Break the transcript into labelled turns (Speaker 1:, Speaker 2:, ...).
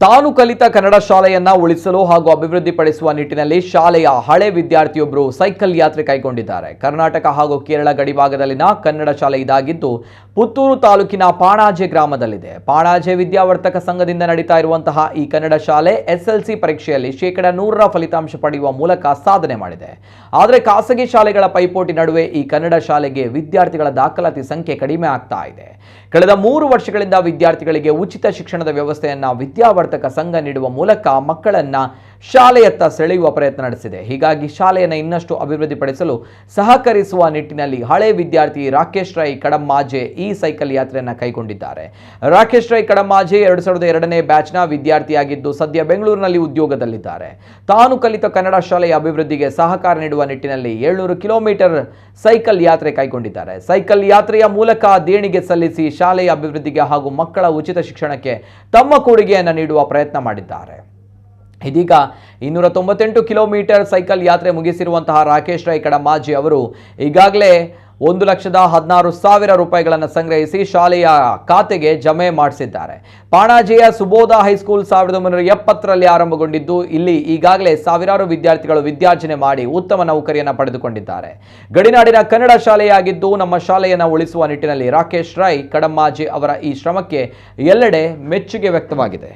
Speaker 1: ತಾನು ಕಲಿತ ಕನ್ನಡ ಶಾಲೆಯನ್ನ ಉಳಿಸಲು ಹಾಗೂ ಅಭಿವೃದ್ಧಿಪಡಿಸುವ ನಿಟ್ಟಿನಲ್ಲಿ ಶಾಲೆಯ ಹಳೆ ವಿದ್ಯಾರ್ಥಿಯೊಬ್ಬರು ಸೈಕಲ್ ಯಾತ್ರೆ ಕೈಗೊಂಡಿದ್ದಾರೆ. ಕರ್ನಾಟಕ ಹಾಗೂ ಕೇರಳ ಗಡಿಭಾಗದಲ್ಲಿನ ಕನ್ನಡ ಶಾಲೆ ಇದಾಗಿದ್ದು, ಪುತ್ತೂರು ತಾಲೂಕಿನ ಪಾಣಾಜೆ ಗ್ರಾಮದಲ್ಲಿದೆ. ಪಾಣಾಜೆ ವಿದ್ಯಾವರ್ತಕ ಸಂಘದಿಂದ ನಡೀತಾ ಇರುವಂತಹ ಈ ಕನ್ನಡ ಶಾಲೆ ಎಸ್ಎಲ್ಸಿ ಪರೀಕ್ಷೆಯಲ್ಲಿ ಶೇಕಡ ನೂರರ ಫಲಿತಾಂಶ ಪಡೆಯುವ ಮೂಲಕ ಸಾಧನೆ ಮಾಡಿದೆ. ಆದರೆ ಖಾಸಗಿ ಶಾಲೆಗಳ ಪೈಪೋಟಿ ನಡುವೆ ಈ ಕನ್ನಡ ಶಾಲೆಗೆ ವಿದ್ಯಾರ್ಥಿಗಳ ದಾಖಲಾತಿ ಸಂಖ್ಯೆ ಕಡಿಮೆ ಆಗ್ತಾ ಇದೆ. ಕಳೆದ ಮೂರು ವರ್ಷಗಳಿಂದ ವಿದ್ಯಾರ್ಥಿಗಳಿಗೆ ಉಚಿತ ಶಿಕ್ಷಣದ ವ್ಯವಸ್ಥೆಯನ್ನ ವಿದ್ಯಾವರ್ತಕ ಸಂಘ ನೀಡುವ ಮೂಲಕ ಮಕ್ಕಳನ್ನ ಶಾಲೆಯತ್ತ ಸೆಳೆಯುವ ಪ್ರಯತ್ನ ನಡೆಸಿದೆ. ಹೀಗಾಗಿ ಶಾಲೆಯನ್ನು ಇನ್ನಷ್ಟು ಅಭಿವೃದ್ಧಿಪಡಿಸಲು ಸಹಕರಿಸುವ ನಿಟ್ಟಿನಲ್ಲಿ ಹಳೆ ವಿದ್ಯಾರ್ಥಿ ರಾಕೇಶ್ ರೈ ಕಡಮ್ಮಾಜೆ ಈ ಸೈಕಲ್ ಯಾತ್ರೆಯನ್ನು ಕೈಗೊಂಡಿದ್ದಾರೆ. ರಾಕೇಶ್ ರೈ ಕಡಮ್ಮಾಜೆ ಎರಡು ಸಾವಿರದ ಎರಡನೇ ಬ್ಯಾಚ್ನ ವಿದ್ಯಾರ್ಥಿಯಾಗಿದ್ದು ಸದ್ಯ ಬೆಂಗಳೂರಿನಲ್ಲಿ ಉದ್ಯೋಗದಲ್ಲಿದ್ದಾರೆ. ತಾನು ಕಲಿತ ಕನ್ನಡ ಶಾಲೆಯ ಅಭಿವೃದ್ಧಿಗೆ ಸಹಕಾರ ನೀಡುವ ನಿಟ್ಟಿನಲ್ಲಿ ಏಳ್ನೂರು ಕಿಲೋಮೀಟರ್ ಸೈಕಲ್ ಯಾತ್ರೆ ಕೈಗೊಂಡಿದ್ದಾರೆ. ಸೈಕಲ್ ಯಾತ್ರೆಯ ಮೂಲಕ ದೇಣಿಗೆ ಸಲ್ಲಿಸಿ ಶಾಲೆಯ ಅಭಿವೃದ್ಧಿಗೆ ಹಾಗೂ ಮಕ್ಕಳ ಉಚಿತ ಶಿಕ್ಷಣಕ್ಕೆ ತಮ್ಮ ಕೊಡುಗೆಯನ್ನು ನೀಡುವ ಪ್ರಯತ್ನ ಮಾಡಿದ್ದಾರೆ. ಇದೀಗ ಇನ್ನೂರ ತೊಂಬತ್ತೆಂಟು ಕಿಲೋಮೀಟರ್ ಸೈಕಲ್ ಯಾತ್ರೆ ಮುಗಿಸಿರುವಂತಹ ರಾಕೇಶ್ ರೈ ಕಡಮಾಜಿ ಅವರು ಈಗಾಗಲೇ ಒಂದು ಲಕ್ಷದ ಹದಿನಾರು ಸಾವಿರ ರೂಪಾಯಿಗಳನ್ನು ಸಂಗ್ರಹಿಸಿ ಶಾಲೆಯ ಖಾತೆಗೆ ಜಮೆ ಮಾಡಿಸಿದ್ದಾರೆ. ಪಾಣಾಜಿಯ ಸುಬೋಧ ಹೈಸ್ಕೂಲ್ ಸಾವಿರದ ಒಂಬೈನೂರ ಎಪ್ಪತ್ತರಲ್ಲಿ ಆರಂಭಗೊಂಡಿದ್ದು ಇಲ್ಲಿ ಈಗಾಗಲೇ ಸಾವಿರಾರು ವಿದ್ಯಾರ್ಥಿಗಳು ವಿದ್ಯಾರ್ಜನೆ ಮಾಡಿ ಉತ್ತಮ ನೌಕರಿಯನ್ನು ಪಡೆದುಕೊಂಡಿದ್ದಾರೆ. ಗಡಿನಾಡಿನ ಕನ್ನಡ ಶಾಲೆಯಾಗಿದ್ದು ನಮ್ಮ ಶಾಲೆಯನ್ನು ಉಳಿಸುವ ನಿಟ್ಟಿನಲ್ಲಿ ರಾಕೇಶ್ ರೈ ಕಡಮ್ಮಾಜಿ ಅವರ ಈ ಶ್ರಮಕ್ಕೆ ಎಲ್ಲೆಡೆ ಮೆಚ್ಚುಗೆ ವ್ಯಕ್ತವಾಗಿದೆ.